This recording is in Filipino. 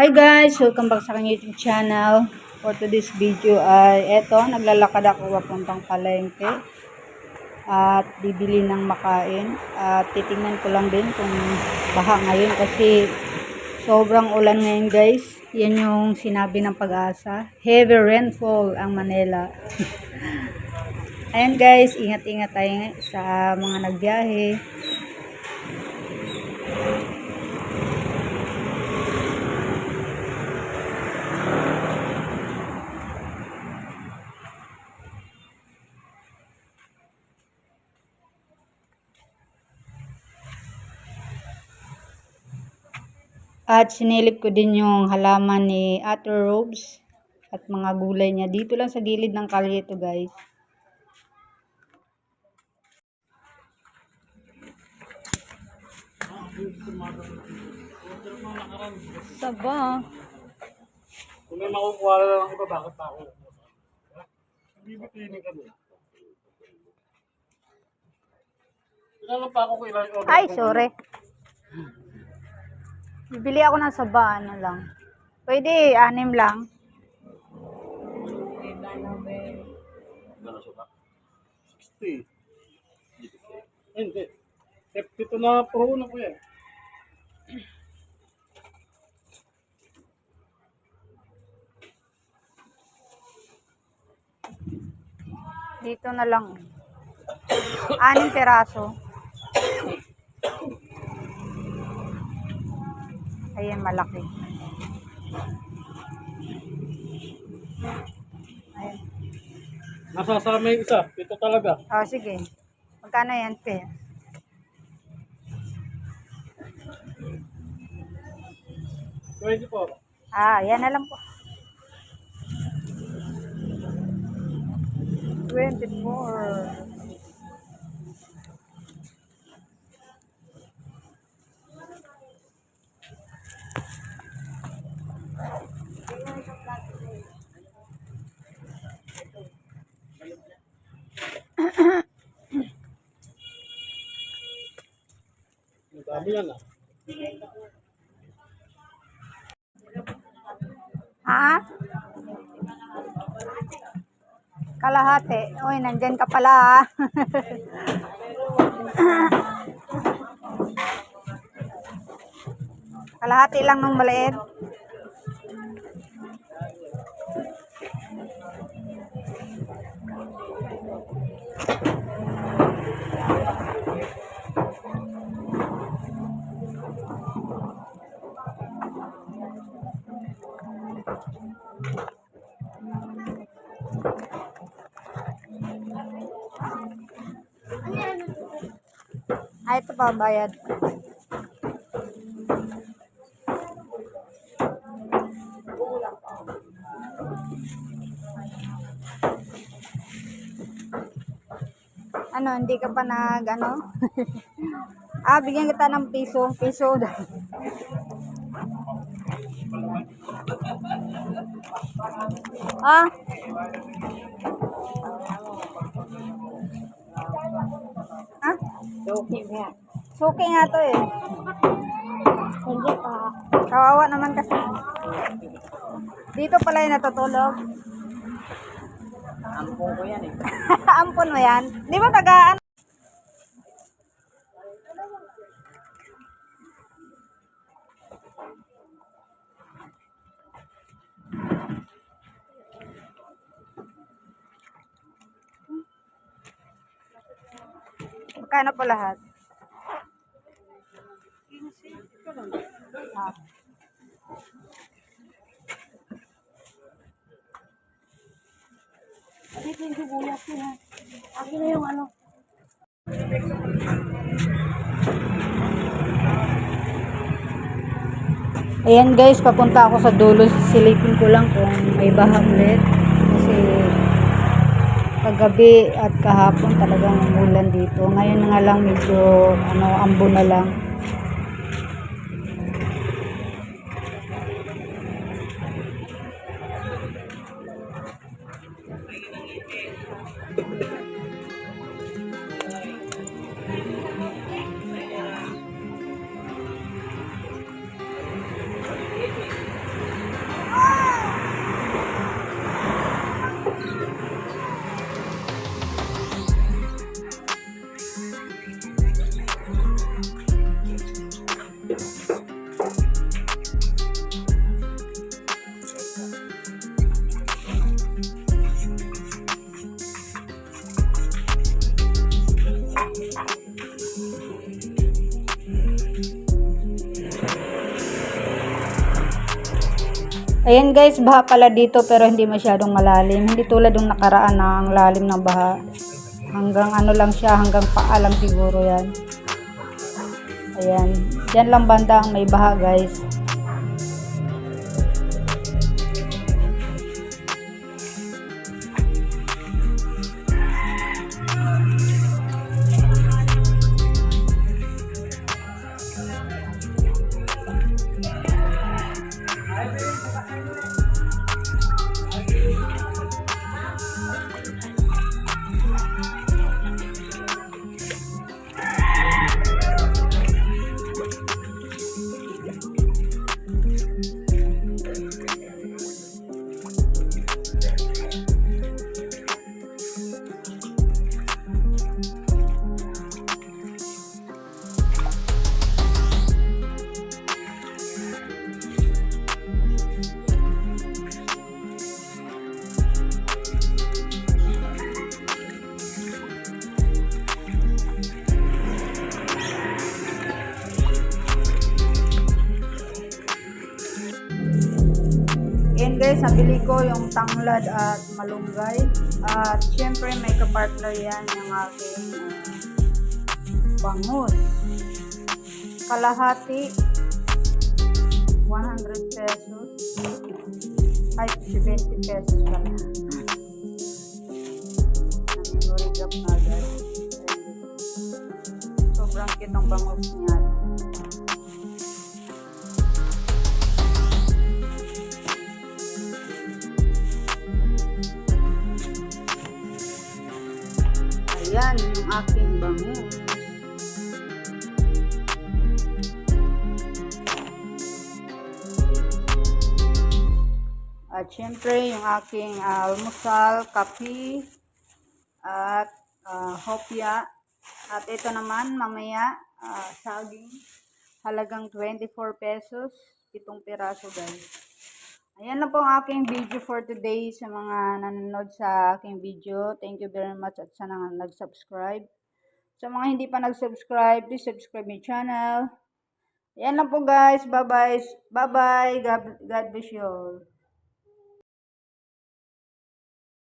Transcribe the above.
Hi guys! Welcome back sa aking YouTube channel. For today's video ay eto, naglalakad ako papuntang palengke at bibili ng makain at titingnan ko lang din kung baha ngayon kasi sobrang ulan ngayon guys. Yan yung sinabi ng pag-asa. Heavy rainfall ang Manila. Ayan guys, ingat-ingat tayo sa mga nagbiyahe. At sinilip ko din yung halaman ni Ate Robes at mga gulay niya. Dito lang sa gilid ng kalye ito guys. Saba. Kung may makukuha na lang iba, bakit pa ako? Bibitinin kami. Kilala pa ako ilan order Ay, sorry. Bibili ako ng saba, ano lang. Pwede, anim lang. Gano'n siya ba? 60. Ay, Hindi. Dito na puhunan ko yan. Dito na lang. Anim peraso. Ayan, malaki. Ayan. Nasasama yung isa. Ito talaga. Oh, sige. Magkano yan, pe? Twenty four. Ah, yan na lang po. 24. Ha? Kalahati. Uy, nandyan ka pala ha. Kalahati lang nung maliit. Ay, ito pa, bayad. Ano, hindi ka pa nag, ano? ah, bigyan kita ng piso. Piso. ah. Okay nga. Suki nga to eh. Hindi pa. Kawawa naman kasi. Dito pala yung natutulog. Ampong ko yan eh. Ampon mo yan. Di ba tagaan? Magkano po lahat? Ah. Dito yung sibuyas ko ha. Akin na ano. Ayan guys, papunta ako sa dulo. Silipin ko lang kung may baha ulit. Kagabi at kahapon talagang umulan dito. Ngayon nga lang medyo ano, ambo na lang. Ayan guys, baha pala dito pero hindi masyadong malalim. Hindi tulad ng nakaraan na ang lalim ng baha. Hanggang ano lang siya, hanggang paa lang siguro yan. Ayan. Yan lang banda ang may baha guys. Guys, nabili ko yung tanglad at malunggay. At syempre may kapartner yan yung aking uh, bangus. Kalahati, 100 pesos. Ay, 70 pesos pala. Memory gap na agad. Sobrang cute ng bangus niya. Ayan, yung aking bangus. At syempre, yung aking ah, almusal, kape, at ah, hopya. At ito naman, mamaya, ah, saging. Halagang 24 pesos. Itong piraso, guys. Ayan na po ang aking video for today sa mga nanonood sa aking video. Thank you very much at sana nag-subscribe. Sa mga hindi pa nag-subscribe, please subscribe my channel. Ayan lang po guys. Bye-bye. Bye-bye. God, God bless you all.